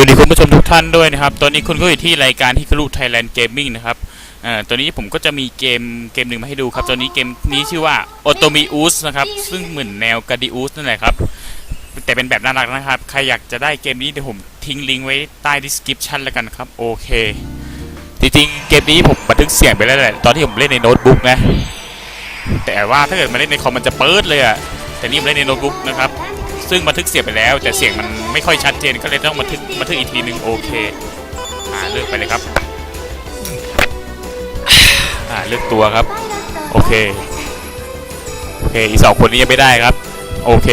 วัสดีคุณผู้ชมทุกท่านด้วยนะครับ ตอนนี้คุณก็อยู่ที่รายการที่ครุไทยแลนด์เกมมิ่งนะครับอ่าตัวนี้ผมก็จะมีเกมเกมหนึ่งมาให้ดูครับตัวนี้เกมนี้ชื่อว่า o t o m i u s นะครับ ซึ่งเหมือนแนว g a d i u s นั่นแหละครับ แต่เป็นแบบน่ารักนะครับ ใครอยากจะได้เกมนี้เดี๋ยวผมทิ้งลิงก์ไว้ใต้ description แล้วกันครับ โอเค จริงๆ เกมนี้ผมบันทึกเสียงไปแล้วแหละ ตอนที่ผมเล่นในโน้ตบุ๊กนะ แต่ว่าถ้าเกิดมาเล่นในคอมมันจะเปิดเลยอะแต่นี่ผมเล่นในโน้ตบุ๊กนะครับ ซึ่งบันทึกเสียไปแล้ว แต่เสียงมันไม่ค่อยชัดเจนก็เลยต้องบันทึกบันทึกอีกทีหนึ่งโอเคอ่าเลือกไปเลยครับอ่าเลือกตัวครับ โอเคโอเคอีสองคนนี้ยังไม่ได้ครับ โอเค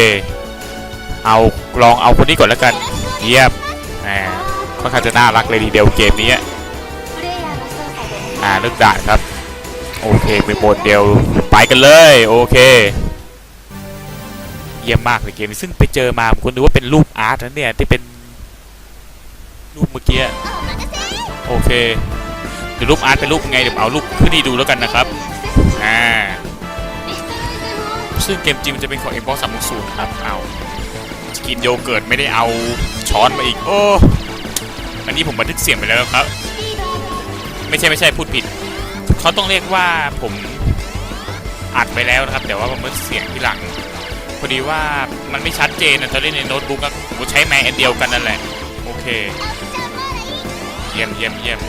เอาลองเอาคนนี้ก่อนแล้วกันเยียบแหมค่อนข้างจะน่ารักเลยทีเดียวเกมนี้อ่าเลือกด่านครับ โอเคเป็นโหมดเดียวไปกันเลย โอเค เยี่ยมมากเลยเกมนี้ซึ่งไปเจอมาผมก็นึกว่าเป็นรูปอาร์ตนะเนี่ยที่เป็นรูปเมื่อกี้โอเคเดี๋ยวรูปอาร์ตเป็นรูปไงเดี๋ยวเอารูปขึ้นให้ดูแล้วกันนะครับอ่าซึ่งเกมจริงมันจะเป็นของ Xbox 360ครับเอากินโยเกิร์ตไม่ได้เอาช้อนมาอีกโอ้อันนี้ผมบันทึกเสียงไปแล้วครับ ไม่ใช่ไม่ใช่พูดผิด เขาต้องเรียกว่าผมอัดไปแล้วนะครับ แต่ว่าผมบันทึกเสียงที่หลัง พอดีว่ามันไม่ชัดเจนนะตอนเล่นในโน้ตบุ๊กอะผมใช้แมอันเดียวกันนั่นแหละ โอเค เยี่ยมเยี่ยมเยี่ยม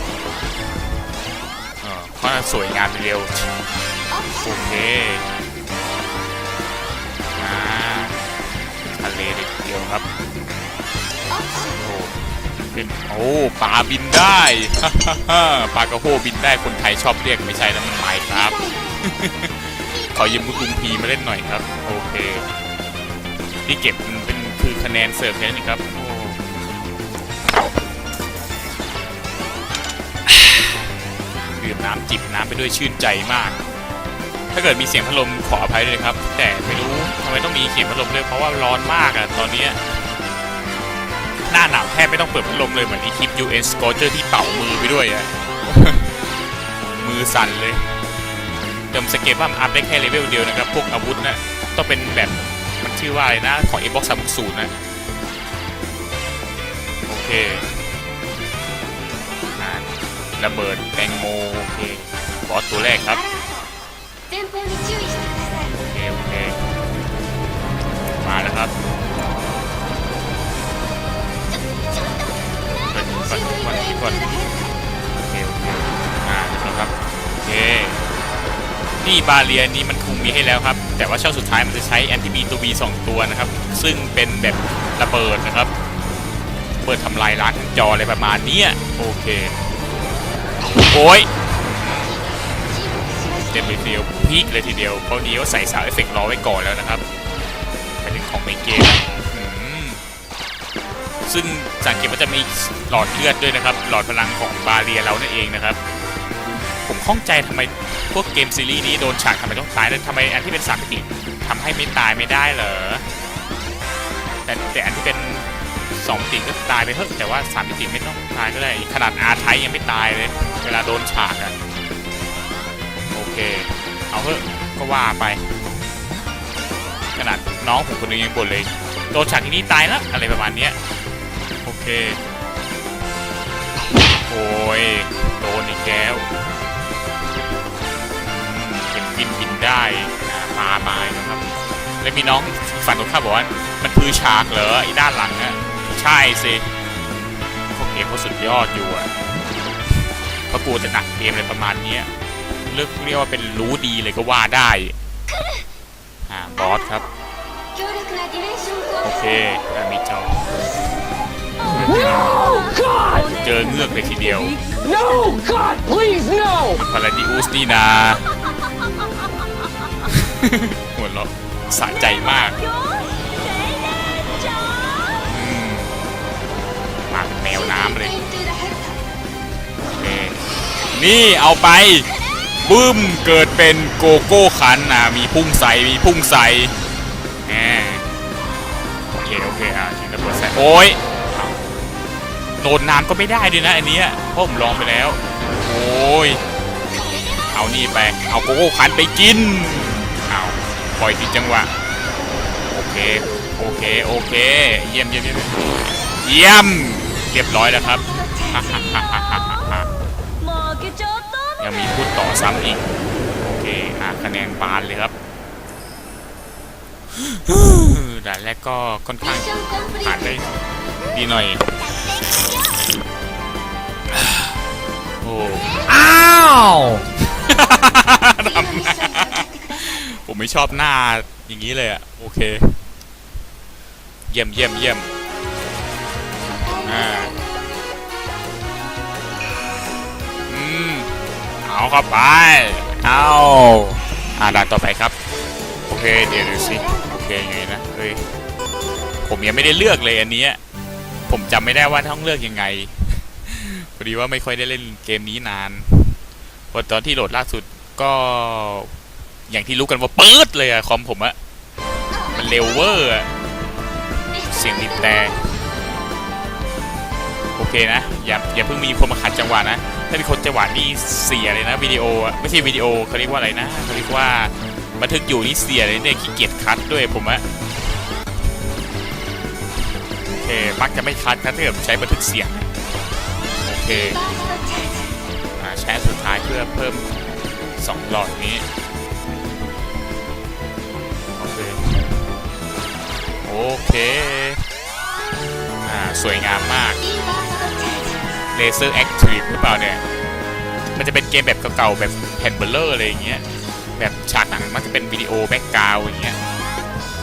เออเพราะสวยงามเดียวโอเคอ่าทะเลเลยทีเดียวครับ โอ้เป็นโอ้ปลาบินได้ปลากระโฮบินได้คนไทยชอบเรียกไม่ใช่แล้วมันไม้ครับ ขอยืมมุกุงพีมาเล่นหน่อยครับ โอเคที่เก็บมันเป็นคือคะแนนเสิร์ฟแค่นี้ครับดื่มน้ำจิบน้ำไปด้วยชื่นใจมาก ถ้าเกิดมีเสียงพัดลมขออภัยด้วยครับ แต่ไม่รู้ทำไมต้องมีเสียงพัดลมด้วยเพราะว่าร้อนมากอะตอนนี้หน้าหนาวแทบไม่ต้องเปิดพัดลมเลยเหมือนในคลิป UN Scorcher ที่เป่ามือไปด้วยอะมือสั่นเลย ดิมสเกลว่ามันอัพได้แค่เลเวลเดียวนะครับพวกอาวุธนะต้องเป็นแบบมันชื่อว่าอะไรนะของ Xbox 360นะโอเคระเบิดแตงโมโอเคบอสตัวแรกครับโอเคโอเคมาแล้วครับก่อนก่อนโอเคโอเคมาแล้วครับโอเค นี่บาเรียนี้มันคงมีให้แล้วครับ แต่ว่าช่องสุดท้ายมันจะใช้แอนติบีตัว V สองตัวนะครับ ซึ่งเป็นแบบระเบิดนะครับ เปิดทำลายล้างทั้งจออะไรประมาณเนี้ยโอเค โอ้ยเต็มเลยทีเดียวพีคเลยทีเดียวเพราะนี้ว่าใส่สาวเอฟเฟกต์รอไว้ก่อนแล้วนะครับเป็นของในเกมซึ่งสังเกตว่าจะมีหลอดเลือดด้วยนะครับ หลอดพลังของบาเรียเรานั่นเองนะครับ ข้องใจทำไมพวกเกมซีรีส์นี้โดนฉากทำไมต้องตายแล้วทำไมอันที่เป็นสามมิติทำให้ไม่ตายไม่ได้เหรอแต่แต่อันที่เป็นสองมิติก็ตายไปเถอะแต่ว่าสามมิติไม่ต้องตายก็ได้ขนาดอาไทยยังไม่ตายเลย เวลาโดนฉากอะโอเค เอาเถอะก็ว่าไป ขนาดน้องผมคนนึงยังบ่นเลย โดนฉากที่นี่ตายแล้วอะไรประมาณเนี้ยโอเค โอ้ยโดนอีกแล้ว ได้มาไม้นะครับแล้วมีน้องฝันตรงข้าบอกว่ามันคือฉากเหรออีด้านหลังอะใช่สิพวกเกมเขาสุดยอดอยู่อะพระปูจะหนักเกมเลยประมาณนี้เลือกเรียกว่าเป็นรู้ดีเลยก็ว่าได้อาบอสครับโอเคมีจอเจอเงือกเลยทีเดียว No พาราดิอุสนี่นะ หัวเราะสะใจมากมาเป็นแมวน้ำเลยโอเคนี่เอาไปบึ้มเกิดเป็นโกโก้คันนะมีพุ่งใสมีพุ่งใสแหมโอเคโอเคอะชิงตะบดใส่โอ้ยโดนน้ำก็ไม่ได้ด้วยนะอันนี้เพราะผมลองไปแล้ว โอ้ยเอานี่ไป เอาโกโก้คันไปกิน ปล่อยผิดจังหวะ โอเค โอเค โอเค เยี่ยมเยี่ยมเยี่ยมเยี่ยม เรียบร้อยแล้วครับยังมีพูดต่อซ้ำอีก โอเคอะคะแนนปานเลยครับด่านแรกก็ค่อนข้างผ่านได้ดีหน่อย โอ้ อ้าวทำไง ผมไม่ชอบหน้าอย่างนี้เลยอะโอเค เยี่ยมเยี่ยมเยี่ยมอ่าอืมเอาเข้าไป เอาอ่าด่านต่อไปครับ โอเค เดี๋ยวดูสิโอเคยังไงนะเฮ้ยผมยังไม่ได้เลือกเลยอันนี้ผมจำไม่ได้ว่าต้องเลือกยังไงพอดีว่าไม่ค่อยได้เล่นเกมนี้นานพอตอนที่โหลดล่าสุดก็ อย่างที่รู้กันว่าเปื๊ดเลยอะคอมผมอะมันเร็วเวอร์เสียงดิบแต่โอเคนะ อย่าอย่าเพิ่งมีคนมาขัดจังหวะนะ ถ้ามีคนจังหวะนี่เสียเลยนะวิดีโอไม่ใช่วิดีโอเขาเรียกว่าอะไรนะเขาเรียกว่าบันทึกอยู่นี่เสียเลยเนี่ยขี้เกียจคัดด้วยผมอะโอเคมักจะไม่คัดนะถ้าเกิดใช้บันทึกเสียงโอเคแชร์สุดท้ายเพื่อเพิ่ม 2 หลอดนี้ โอเค อ่า สวยงามมากเลเซอร์แอคทีฟหรือเปล่าเนี่ย มันจะเป็นเกมแบบเก่าๆ แบบแผ่นเบลเลอร์อะไรอย่างเงี้ย แบบฉากหนังมันจะเป็นวิดีโอแบ็กกราวอย่างเงี้ย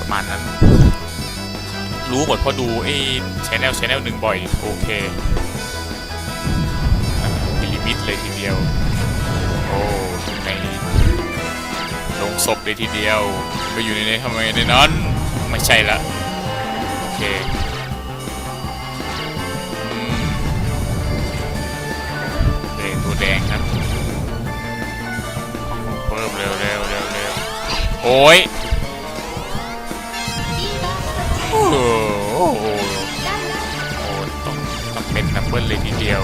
ประมาณนั้น รู้หมดเพราะดูไอ้ชแนลชแนลหนึ่งบ่อย โอเคมิลิมิตเลยทีเดียว โอ้ในลงศพเลยทีเดียว ไปอยู่ในนี้ทำไมในนั้น ไม่ใช่ละ เคด็ตัวแดงครับเพิ่มเร็วเร็วเร็วเร็วโอ้ยโอ้โหโอ้โต้องต้องเป็นนัมเบิลเลยทีเดียว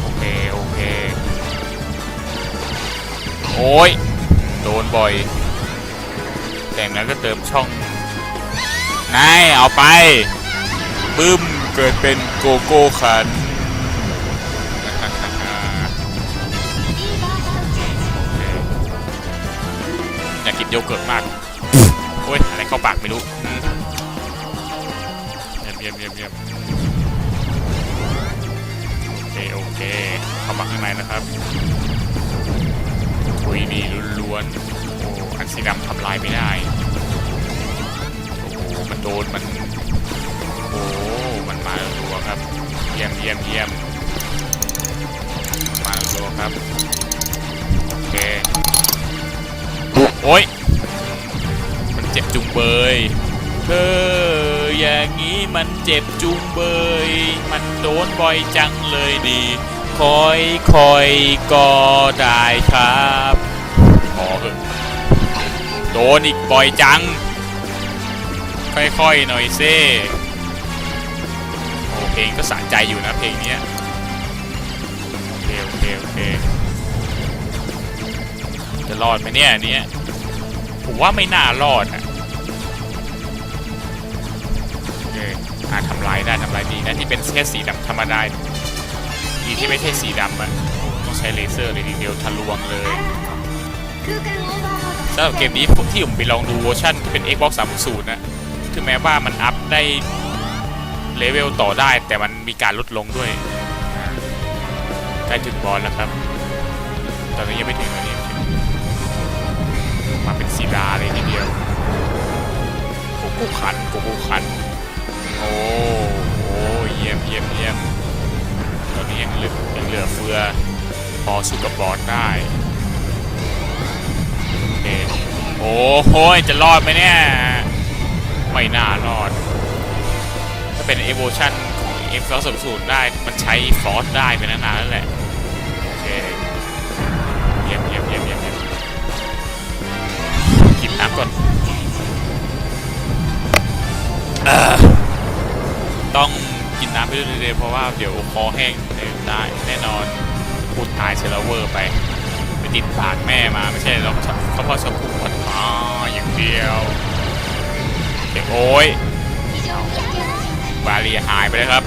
โอเค โอเค โอ้ย โดนบ่อย แต่งนั้นก็เติมช่อง นายเอาไปบึ้มเกิดเป็นโกโก้ขันอยากกินโยเกิร์ตมากโอ้ยอะไรเข้าปากไม่รู้เยี่ยมเยี่ยมเยี่ยมเยี่ยโอเคโอเคเข้าปากข้างในนะครับคุยดีล้วนๆอ้อันสีดำทำลายไม่ได้ โดนมัน โอ้ มันมารัวครับ เยี่ยมเยี่ยมเยี่ยมมารัวครับ โอเค โอ้ย มันเจ็บจุงเบยเธออย่างนี้มันเจ็บจุงเบย มันโดนบ่อยจังเลยดีคอยคอยก็ได้ครับพอเถอะโดนอีกบ่อยจัง ค่อยๆหน่อยเซ่โอเพลงก็สะใจอยู่นะเพลงนี้โอเคโอเคโอเคจะรอดไหมเนี่ยนี้ผมว่าไม่น่ารอดอะเอออาทำลายได้ทำลายดีนะที่เป็นแค่สีดำธรรมดาดีที่ไม่ใช่สีดำอะต้องใช้เลเซอร์เลยทีเดียวทะลวงเลยสำหรับเกมนี้ที่ผมไปลองดูเวอร์ชันที่เป็น Xbox 360นะ ถึงแม้ว่ามันอัพได้เลเวลต่อได้ แต่มันมีการลดลงด้วยใกล้ถึงบอลแล้วครับ ตอนนี้ยังไม่ถึงอันนี้มาเป็นสีดาเลยทีเดียวโกโก้คันโกโก้คันโอ้โหเยี่ยมเยี่ยมเยี่ยมตอนนี้ยังเหลือยังเหลือเฟือพอสู้กับบอสได้โอ้โหจะรอดไหมเนี่ย ไม่น่ารอด ถ้าเป็น evolution ของ f 2 0 0ได้ มันใช้ฟอสได้ไปนานๆแล้วแหละ โอเคเยี่ยมเยี่ยมเยี่ยมเยี่ยมเยี่ยมกินน้ำก่อนอต้องกินน้ำไปเรื่อยๆเพราะว่าเดี๋ยวคอแห้งได้แน่นอนพูดตายเชลเวอร์ไปไปติดปากแม่มาไม่ใช่หรอกเขาพ่อชอบพูดคนอ๋ออย่างเดียว เด็กโอ้ยบาเรียหายไปเลยครับ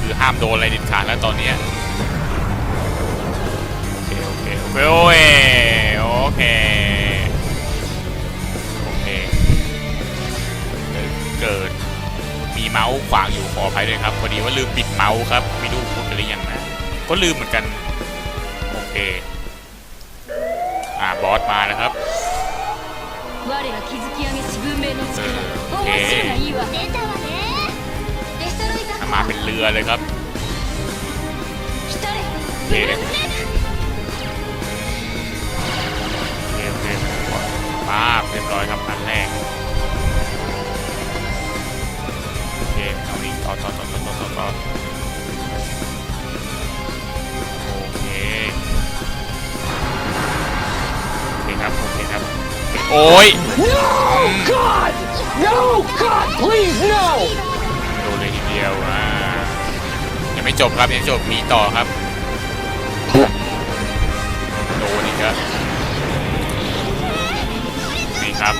คือห้ามโดนอะไรดิดขาดแล้วตอนนี้โอเคโอเคโอเคโอ้ยโอเคโอเคเกิดมีเมาส์ขวางอยู่ขออภัยด้วยครับพอดีว่าลืมปิดเมาส์ครับไม่รู้พูดไปหรือยังนะก็ลืมเหมือนกันโอเคอ่าบอสมาแล้วครับ เคมาเป็นเรือเลยครับโอเคโอเคโอเคป้าเรียบร้อยครับอันแรกโอเคเอาอีกต่อต่อต่อต่อต่อต่อโอเคโอเคครับโอเคครับโอ้ย No, God! No, God, please, no! โดนเลยทีเดียวอ่ายังไม่จบครับยังไม่จบมีต่อครับโดนอีกครับนี่ครับ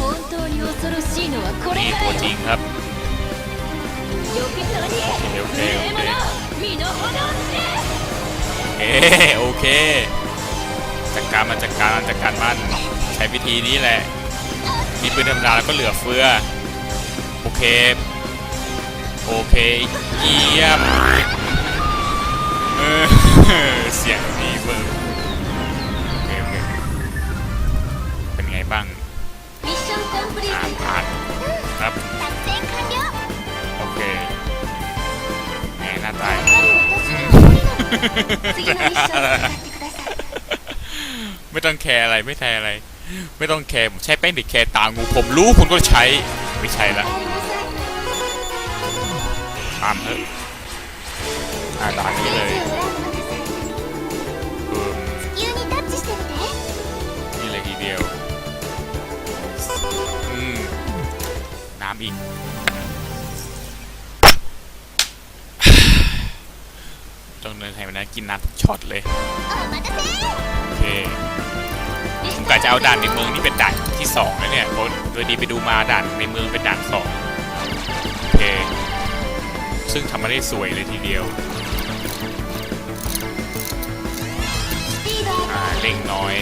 本当に恐ろしいのはこれ นี่ か ตัว よ จริงครับ よくそに โอเคโอเค 無 โอ 礼 เค 者身の程を知れ เอโอเคจัดการมันจัดการมันจัดการมันใช้วิธีนี้แหละ มีปืนธรรมดาแล้วก็เหลือเฟือ โอเค โอเคเยี่ยมเสียงดีเวอร์เเป็นไงบ้างอาผ่านครับโอเคแหมหน้าตายไม่ต้องแคร์อะไรไม่แคร์อะไร ไม่ต้องแคร์ใช้แป้งเด็กแคร์ตางูผมรู้คุณก็ใช้ไม่ใช่ละตามเถอะอ่าตามนี้เลยนี่เลยทีเดียวอืมน้ำอีกต้องเดินไทยไปนะกินน้ำช็อตเลยโอเค ผมกะจะเอาด่านในเมืองนี่เป็นด่านที่สองแล้วเนี่ยโดยดีไปดูมาด่านในเมืองเป็นด่านสองโอเค ซึ่งทำมาได้สวยเลยทีเดียวอ่าเล่งน้อย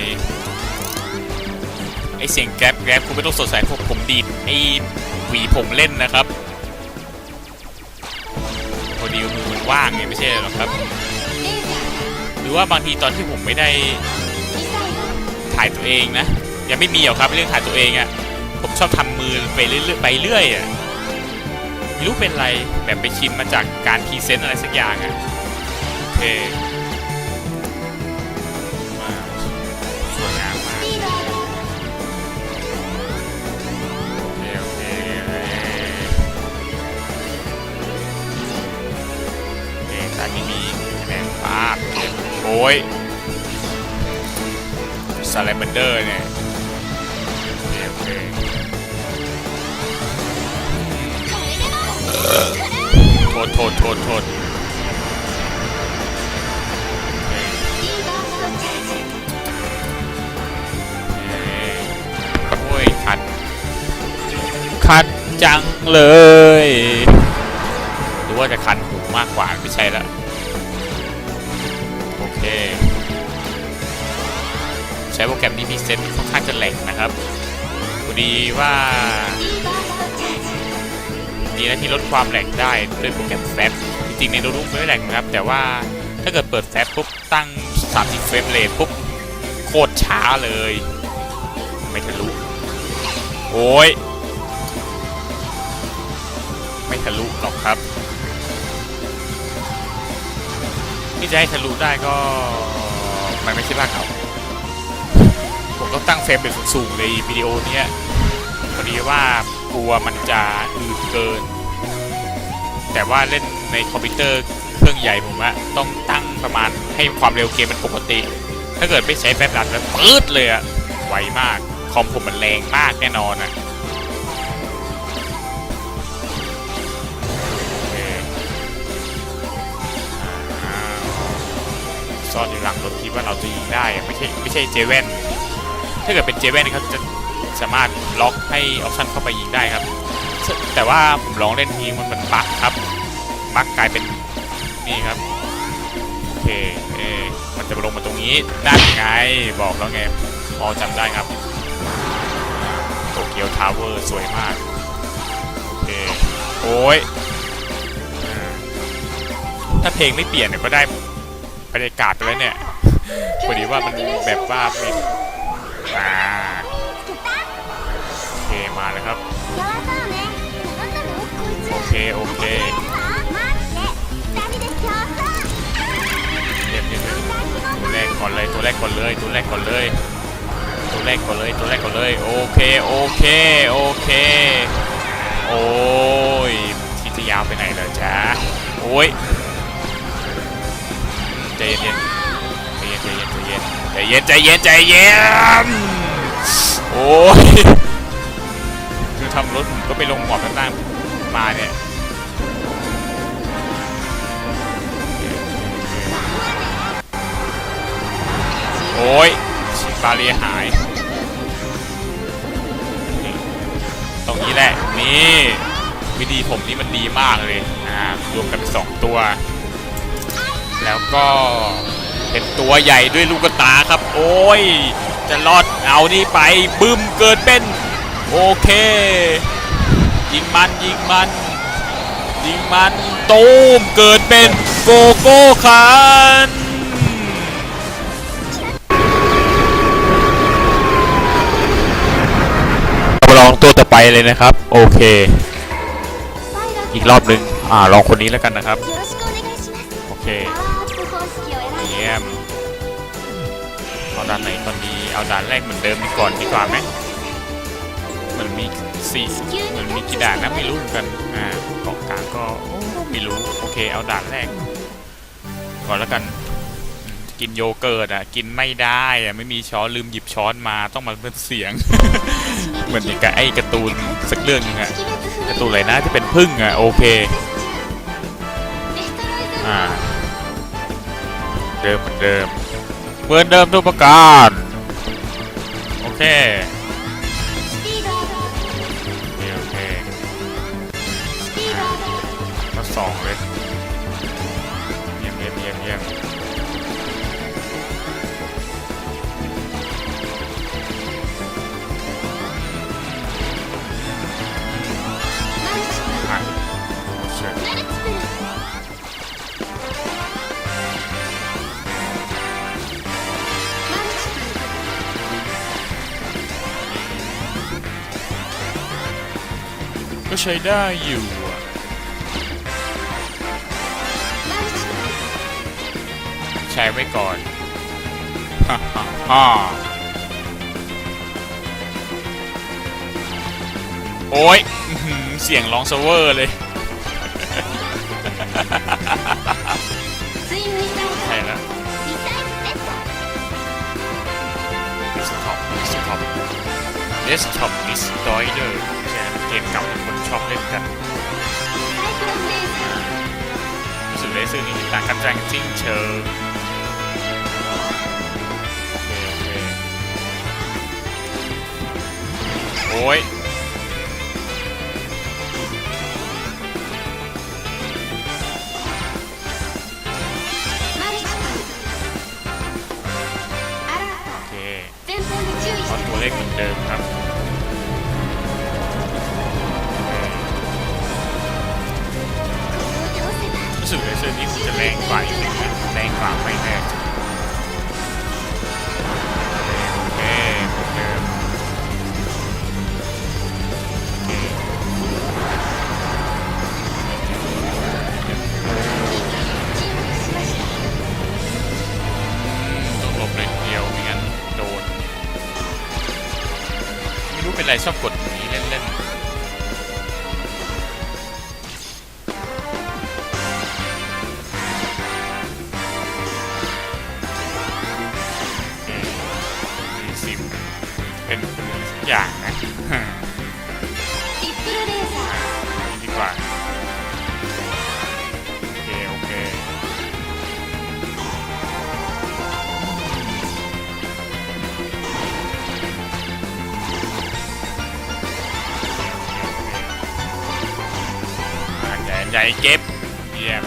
ไอเสียงแกร็บแกร็บคุณไม่ต้องสดใสพวกผมดีดไอหวีผมเล่นนะครับพอดีมือมันว่างไงไม่ใช่หรอครับ หรือว่าบางทีตอนที่ผมไม่ได้ายตัวเองนะยังไม่มีหรอกครับเรื่องถ่ายตัวเองอะ่ะผมชอบทำมือไปเรื่อยไปเรื่อยอะ่ะไม่รู้เป็นไรแบบไปชิมมาจากการพรีเซนต์อะไรสักอย่างอะ่ะโอเคสวยงามมากโอเคโอเคเด็มีแมงปาโอ้ย สาเลมันเดอร์เนี่ยโอเคโทษโทษโทษโทษโอ้ยคัดคัดจังเลยหรือว่าจะคันหูมากกว่าไม่ใช่ละโอเค ใช้โปรแกรมนี้พีเซ็ตค่อนข้างจะแหลกนะครับพอดีว่าดีนะที่ลดความแหลกได้ด้วยโปรแกรมแฟบจริงๆในโน้ตบุ๊กไม่แหลกนะครับ แต่ว่าถ้าเกิดเปิดแฟบปุ๊บตั้ง30เฟรมเรทปุ๊บโคตรช้าเลย ไม่ทะลุโอ้ยไม่ทะลุหรอกครับที่จะให้ทะลุได้ก็มันไม่ใช่ภาคเขา ต้องตั้งเฟรมเรทสูงๆเลยวิดีโอเนี้ยพอดีว่ากลัวมันจะอืดเกิน แต่ว่าเล่นในคอมพิวเตอร์เครื่องใหญ่ผมอะต้องตั้งประมาณให้ความเร็วเกมมันปกติ ถ้าเกิดไม่ใช้แฟลชดัดแล้วปื๊ดเลยอะไวมาก คอมผมมันแรงมากแน่นอนอะโอเคอ้าวซ่อนอยู่หลังรถคิดว่าเราจะยิงได้ ไม่ใช่ไม่ใช่เจเว่น ถ้าเกิดเป็นเจเว่นเขาจะสามารถล็อกให้ออปชันเข้าไปยิงได้ครับ แต่ว่าผมลองเล่นทีมันมันบั๊กครับบั๊กกลายเป็นนี่ครับโอเคเอมันจะลงมาตรงนี้นั่นไงบอกแล้วไงพอจำได้ครับโตเกียวทาวเวอร์สวยมากโอเคโอ้ยถ้าเพลงไม่เปลี่ยนเนี่ยก็ได้บรรยากาศไปแล้วเนี่ยพอดีว่ามันแบบว่ามี โอเคมาเลยครับ โอเค โอเคเดี๋ยวเดี๋ยวตัวแรกก่อนเลยตัวแรกก่อนเลยตัวแรกก่อนเลยตัวแรกก่อนเลยตัวแรกก่อนเลยโอเคโอเคโอเคโอ้ยทิศยาวไปไหนเลยจ้าโอ้ยใจเย็นใจเย็นใจเย็นใจเย็นใจเย็นใจเย็น โอ้ยคือทำรถผมก็ไปลงหมอบด้านล่างๆมาเนี่ยโอ้ยฉีดบาเรียหาย ตรงนี้แหละ นี่วิธีผมนี่มันดีมากเลยอ่ารวมกันเป็นสองตัว แล้วก็เป็นตัวใหญ่ด้วยลูกตาครับ โอ้ย จะรอดเอานี่ไปบึ้มเกิดเป็น โอเค ยิงมันยิงมัน ยิงมันตูมเกิดเป็นโกโก้คันลองตัวต่อไปเลยนะครับ โอเค อีกรอบหนึ่งอ่าลองคนนี้แล้วกันนะครับ โอเค เอาด่านแรกเหมือนเดิมดีก่อนดีกว่าไหมเหมือนมีสี่เหมือนมีกี่ด่านนะไม่รู้เหมือนกันอ่าเกาะกลางก็ไม่รู้โอเคเอาด่านแรกก่อนแล้วกันกินโยเกิร์ตอะกินไม่ได้อะไม่มีช้อนลืมหยิบช้อนมาต้องมาเป็นเสียง เหมือนกับไอ้การ์ตูนสักเรื่องนึงอะการ์ตูนอะไรนะที่เป็นพึ่งอะโอเคอ่าเดิมเหมือนเดิมเหมือนเดิมทุกประการ ได้อยู่ใช้ไว้ก่อนฮ่าฮโอ้ยเสียงร้องเซเวอร์เลยเดสก์ท็อปดิสดอยเดอร์ เกมเก่าที่คนชอบเล่นกันรู้สึกเลเซอร์นี้ต่างกันแจงจริงเชิงโอ้ยเอาตัวเลขเหมือนเดิมครับ แรงกว่าอปแรงกว่าไปแน่โอเคเมเดิมต้องหลบเลยเดียวไม่งั้นโดน ไม่รู้เป็นไรชอบกด ใหญ่เก็บเยี่ยม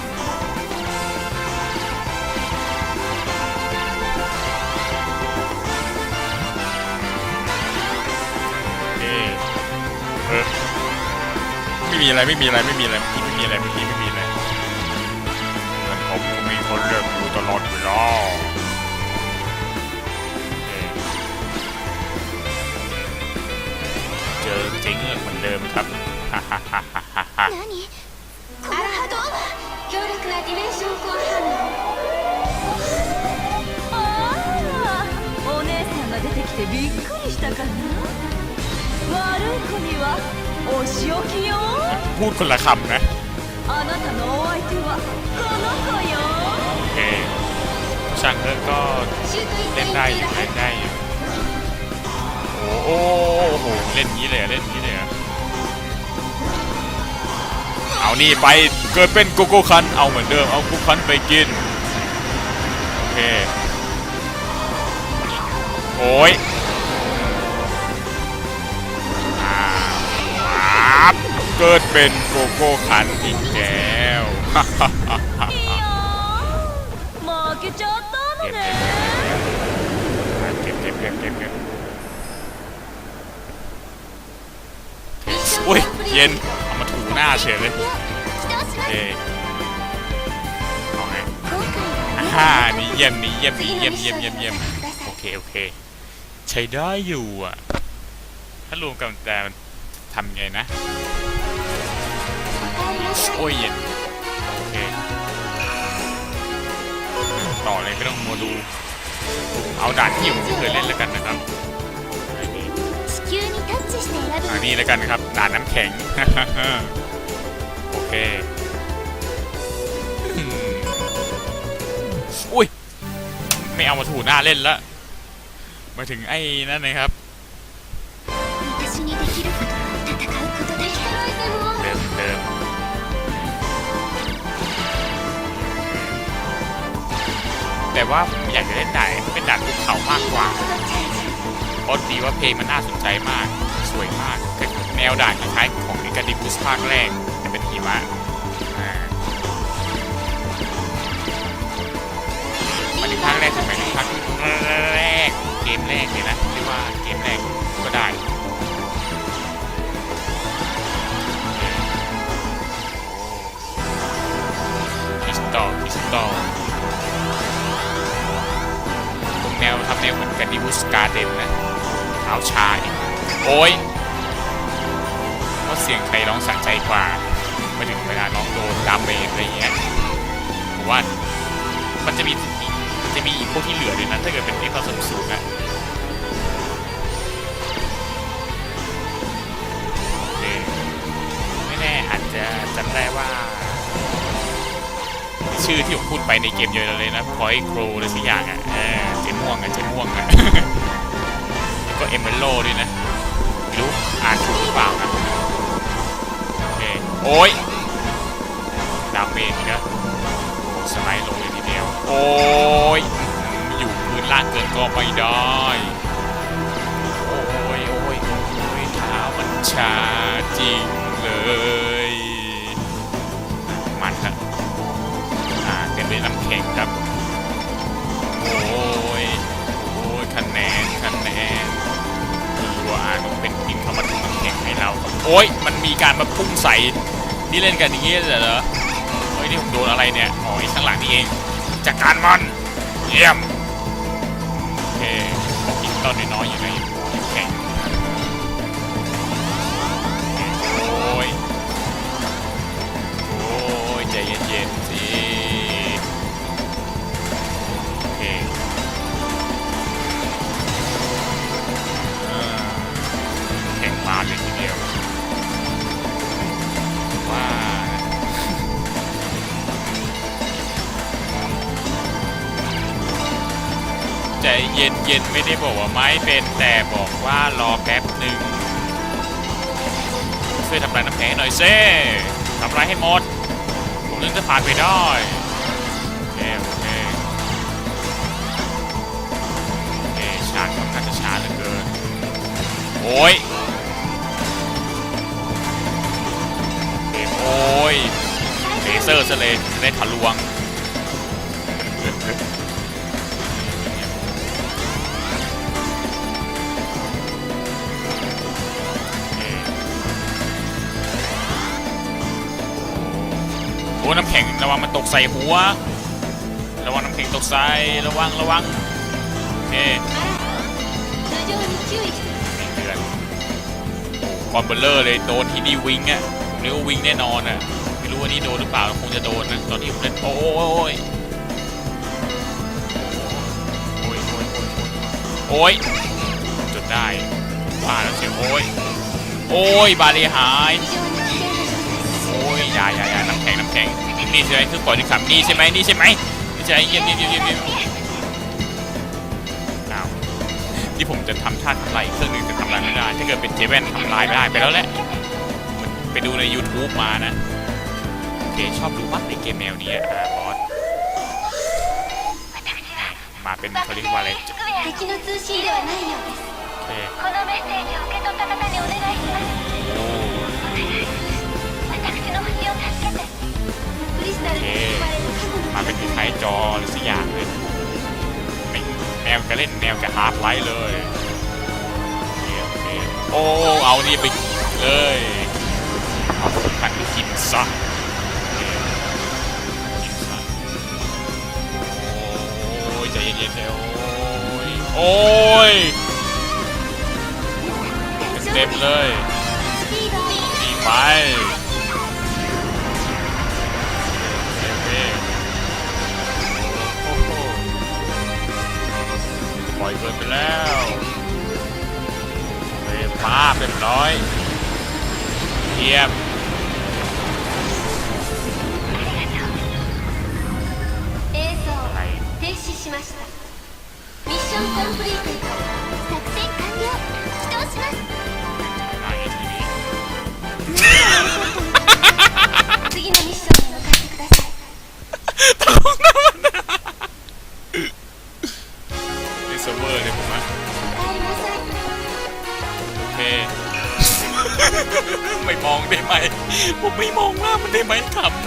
ไม่มีอะไรไม่มีอะไรไม่มีอะไรไม่มีอะไรไม่มีไม่มีอะไรมันผมมีคนเลือกอยู่ตลอดเวลาเจอเจ๊งเงือกเหมือนเดิมครับฮ่าฮ่าฮ่าฮ่า 強力なディメンション光反応ああお姉さんが出てきてびっくりしたかな悪い子にはお仕置きよ พูดคนละคำนะ あなたのお相手はこの子よ โอเคช่างเถอะก็ シュート1 เล่น 点 ได้อยู่เล่นได้อยู่โอ้โหเล่นงี้เลยเหรอเล่นงี้เลยเหรอเอานี่ไป เกิดเป็นโกโก้คันเอาเหมือนเดิมเอาโกโก้คันไปกิน โอเค โอ้ยเกิดเป็นโกโก้คันอีกแล้วเก็บเก็บเก็บเก็บเก็บเอ้ยเย็นเอาเาถูเน้าเฉยเลย เคเอาไงอ่านี่เยี่ยมนี่เยี่ยมนี่เยี่ยมเยี่ยมเยี่ยมเยี่ยมโอเคโอเคใช้ได้อยู่อะ ถ้ารวมกันแต่ทำไงนะโอ้ยเย็นโอเคต่อเลยไม่ต้องมัดู เอาด่านที่ผมที่เคยเล่นแล้วกันนะครับอันนี้แล้วกันครับด่านน้ำแข็งโอเค ไม่เอามาถูหน้าเล่นละมาถึงไอ้นั่นนะครับเดิมเดิมแต่ว่าผมอยากจะเล่นด่านเป็นด่านภูเขามากกว่าเพราะดีว่าเพลงมันน่าสนใจมาก สวยมากแนวด่านคล้ายของอิกาดิบุสภาคแรกแต่เป็นหิมะ ภาคแรกใช่ไหมภาคแรกเกมแรกเลยนะเรียกว่าเกมแรกก็ได้คริสตัลคริสตัลตรงแนวทำแนวเหมือนกันดิบุสการ์เดนนะเท้าชาอีกโอ้ยว่าเสียงใครร้องสะใจกว่ามาถึงเวลาน้องโดนดามเมจอะไรอย่างเงี้ยผมว่ามันจะมี จะมีอีกพวกที่เหลือด้วยนะถ้าเกิดเป็นเอ็กซ์สูงสูงอะไม่แน่อาจจะจำได้ว่า ชื่อที่ผมพูดไปในเกมเยอะเลยนะพอยโครอะไรสักอย่างอะเจม่วงอะเจม่วงอะแล้วก็เอเมโลด้วยนะไม่รู้อ่านถูกหรือเปล่านะโอ้ยดาเมจนะโอ้สไลด์ลงเลย โอ้ยอยู่พื้นล่างเกินก็ไม่ได้ โอ้ยโอ้ยโอ้ยเท้ามันชาจริงเลย มันอะอ่าเต็มไปน้ำแข็งครับ โอ้ยโอ้ยคะแนนคะแนนรัวอาต้องเป็นทีมเข้ามาทำน้ำแข็งให้เราครับโอ้ยมันมีการมาพุ่งใส่นี่เล่นกันอย่างนี้เลยเหรอเฮ้ยนี่ผมโดนอะไรเนี่ย อ๋อไอ้ข้างหลังนี่เอง จัดการมัน เยี่ยม โอเคกินตอนน้อยๆอยู่ในน้ำแข็งโอ้ย โอ้ย ใจเย็นๆ ใจเย็นเย็นไม่ได้บอกว่าไม่เป็นแต่บอกว่ารอแป๊บหนึ่งช่วยทำลายน้ำแข็งหน่อยเซ่ทำลายให้หมด ผมถึงจะผ่านไปได้โอเคโอเคโอเคช้าค่อนข้างจะช้าเหลือเกินโอ้ยโอ้ยเลเซอร์ซะเลยได้ทะลวง ใส่หัว ระวังน้ำแข็งตกใส่ระวังระวังโอเคไม่เดือนคอนเบลเลอร์เลยโดนที่นี่วิงอะเรียววิงแน่นอนอะไม่รู้ว่านี่โดนหรือเปล่าคงจะโดนนะตอนที่ผมเล่นโอ้ยโอ้ยโอ้ยโอ้ยโอ้ยจนได้ว่าแล้วเสียโอ้ยโอ้ยบาลีหายโอ้ยอย่าอย่าอย่น้ำแข็งน้ำแข็ง นี่ใช่ไหมคือก่อนที่ขับนี่ใช่ไหมนี่ใช่ไหมนี่ใช่เยี่ยมเยี่ยมเยี่ยมเยี่ยมเยี่มอาที่ผมจะทำท่าทำลายเครื่องนึ่งจะทำลายไม่ได้ ถ้าเกิดเป็นเจแวนทำลายไม่ได้ไปแล้วแหละไปดูใน YouTube มานะโอเคชอบดูบ้างในเกมแนวนี้อะบอสมาเป็นเขาเรียกว่าอะไรโอเค โอเคมาเป็นคล้ายจอหรือสักอย่างเลยเป็นแนวจะเล่นแนวจะฮาร์ดไลท์เลยโอ้ เอานี่ไปเลยเอาสัติกิซะกินซะโอ้ยใจเย็นๆเดี๋ยวโอ้ยเต็มเลยดีไป ปล่อยเกินไปแล้วเฮ้ยภาพเรียบร้อยเยี่ยม 映像はい停止しましたミッションコンプリート作戦完了起動します มาอย่างทีนี้ 次のミッションに向かってください ได้ไหม ผมไม่มองหน้ามันได้ไหมทำ